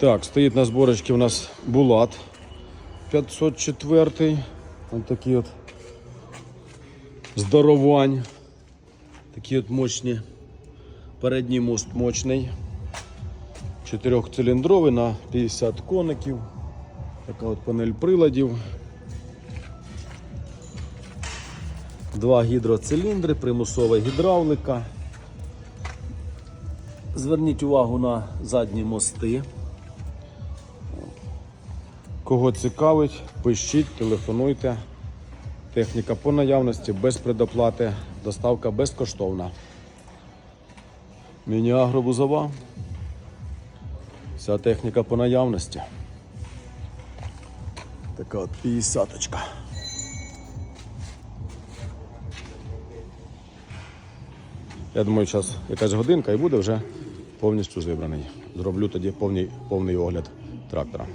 Так, стоїть на зборочці у нас Булат 504. Ось такий от здоровань. Такі от мощні. Передній мост мощний. Чотирьохциліндровий на 50 коників. Така от панель приладів. Два гідроциліндри, примусова гідравлика. Зверніть увагу на задні мости. Кого цікавить, пишіть, телефонуйте. Техніка по наявності без предоплати, доставка безкоштовна. Міні-агро Бузова. Вся техніка по наявності. Така от 50 Я думаю, зараз якась годинка і буде вже повністю зібраний. Зроблю тоді повний, повний огляд трактора.